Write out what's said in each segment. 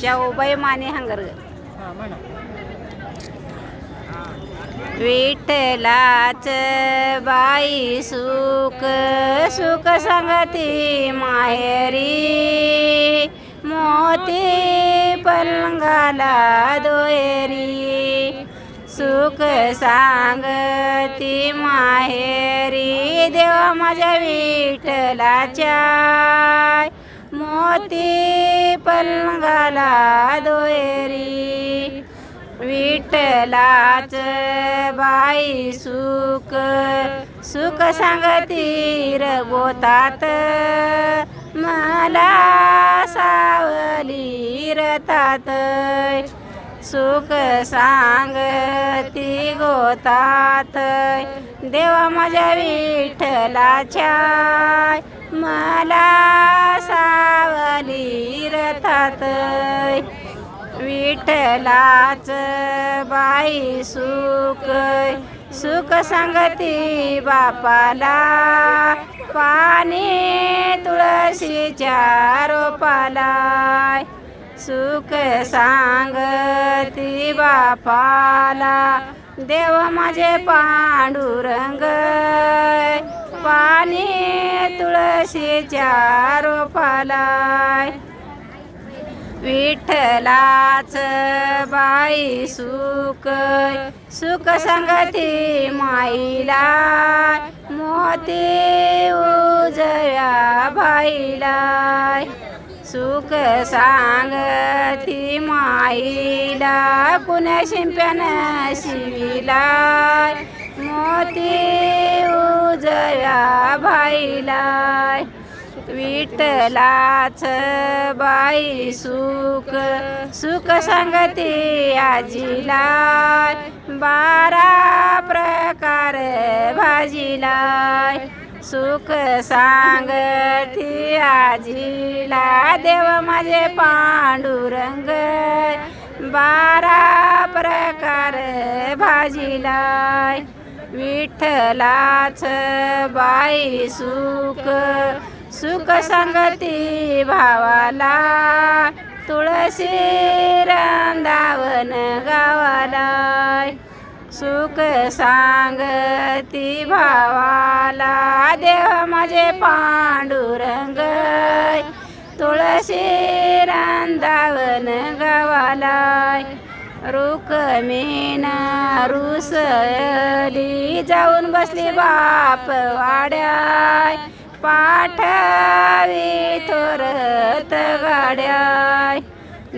शाहूबाई Mane hunger हा म्हणा. विठ्ठलाच बाई सुख सुख सांगती माहेरी. मोती पलंगाला दोयरी सुख सांगती माहेरी. देवा माझ्या विठ्ठलाच्या. मोती पलंगाला दोयरी. विठलाच बाई सुख सुख सांगती रगोतात. मला सावली रतात सुख सांगती गोतात. देवा माझ्या विठ्ठलाच्या मला सावली रतात विठलाच बाई सुख सुख सांगती बापाला. पाणी तुळशीच्या रोपाला. सुख सांगती बापाला. देव माझे पांडुरंग पाणी तुळशीच्या रोपाला विठ्ठलाच बाई सुख सुख संगती माईला मोती उजव्या बाईला सुख सांगती माईला कुण्या शिंप्यानं शिविला मोती हो उजव्या बाईला विठलाच बाई सुख सुख सांगती आजीला. बारा प्रकार भाजीलाय. सुख सांगती आजीला. देव माझे पांडुरंग बारा प्रकार भाजीलाय. विठ्ठलाच बाई सुख सुख सांगती भावाला. तुळशी रंदावन गावाला. सुख सांगती भावाला. देव माझे पांडुरंग तुळशी रांदावन गावाला. रुक्मिणा रुसली जाऊन बसली बाप वाड्याय. पाठावी थोरत गाड्याय.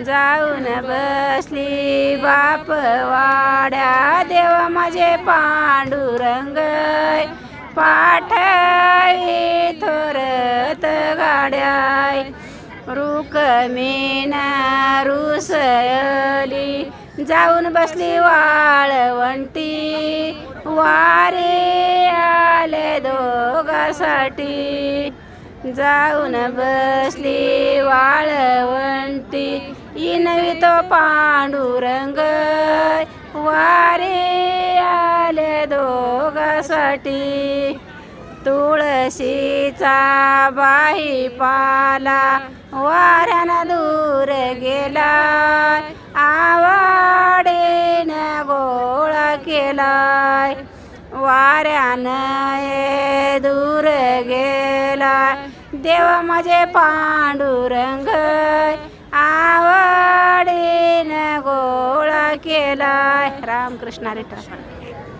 जाऊन बसली बाप वाड्या. देव माझे पांडुरंग पाठावी थोरत गाड्याय. रुक्मिणा रुसली जाऊन बसली वाळवंटी वारे आले दोघासाठी. जाऊन बसली वाळवंटी इनवी तो पांडुरंग. वारे आले दोघासाठी. तुळशीचा बाई पाला वाऱ्यानं दूर गेला. आवडीनं गोळा केलाय वाऱ्यानं ये दूर गेला देव माझे पांडुरंग आवडीनं गोळा केलाय. रामकृष्ण रेटा